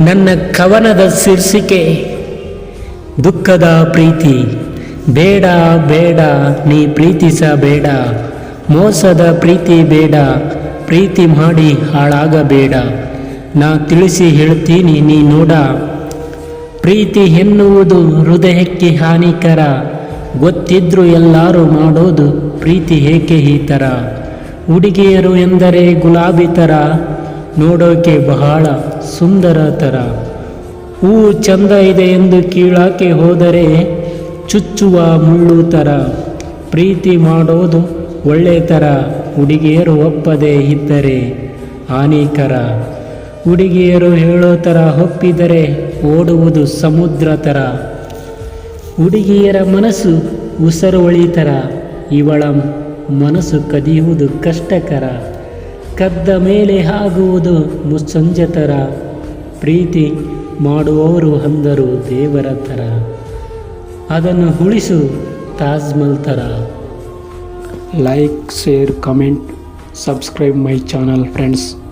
ನನ್ನ ಕವನದ ಶೀರ್ಷಿಕೆ, ದುಃಖದ ಪ್ರೀತಿ, ಬೇಡ ಬೇಡ, ನೀ ಪ್ರೀತಿಸಬೇಡ, ಮೋಸದ ಪ್ರೀತಿ ಬೇಡ, ಪ್ರೀತಿ ಮಾಡಿ ಹಾಳಾಗಬೇಡ, ನಾ ತಿಳಿಸಿ ಹೇಳ್ತೀನಿ ನೀ ನೋಡ. ಪ್ರೀತಿ ಎನ್ನುವುದು ಹೃದಯಕ್ಕೆ ಹಾನಿಕರ, ಗೊತ್ತಿದ್ರು ಎಲ್ಲರೂ ಮಾಡೋದು ಪ್ರೀತಿ ಏಕೆ ಈ ಥರ ಹುಡುಗಿಯರು ಎಂದರೆ ಗುಲಾಬಿ ಥರ ನೋಡೋಕೆ ಬಹಳ ಸುಂದರ ಥರ. ಹೂವು ಚಂದ ಇದೆ ಎಂದು ಕೀಳಾಕೆ ಹೋದರೆ ಚುಚ್ಚುವ ಮುಳ್ಳು ಥರ. ಪ್ರೀತಿ ಮಾಡೋದು ಒಳ್ಳೆ ಥರ. ಹುಡುಗಿಯರು ಒಪ್ಪದೆ ಇದ್ದರೆ ಹಾನಿಕರ. ಹುಡುಗಿಯರು ಹೇಳೋ ಥರ ಒಪ್ಪಿದರೆ ಓಡುವುದು ಸಮುದ್ರ ಥರ. ಹುಡುಗಿಯರ ಮನಸ್ಸು ಉಸರು ಥರ. ಇವಳ ಮನಸ್ಸು ಕದಿಯುವುದು ಕಷ್ಟಕರ. ಕದ್ದ ಮೇಲೆ ಆಗುವುದು ಮುಸ್ಸಂಜತರ. ಪ್ರೀತಿ ಮಾಡುವವರು ಅಂದರು ದೇವರ ಥರ. ಅದನ್ನು ಉಳಿಸು ತಾಜ್ಮಲ್ ಥರ. Like share comment subscribe my channel friends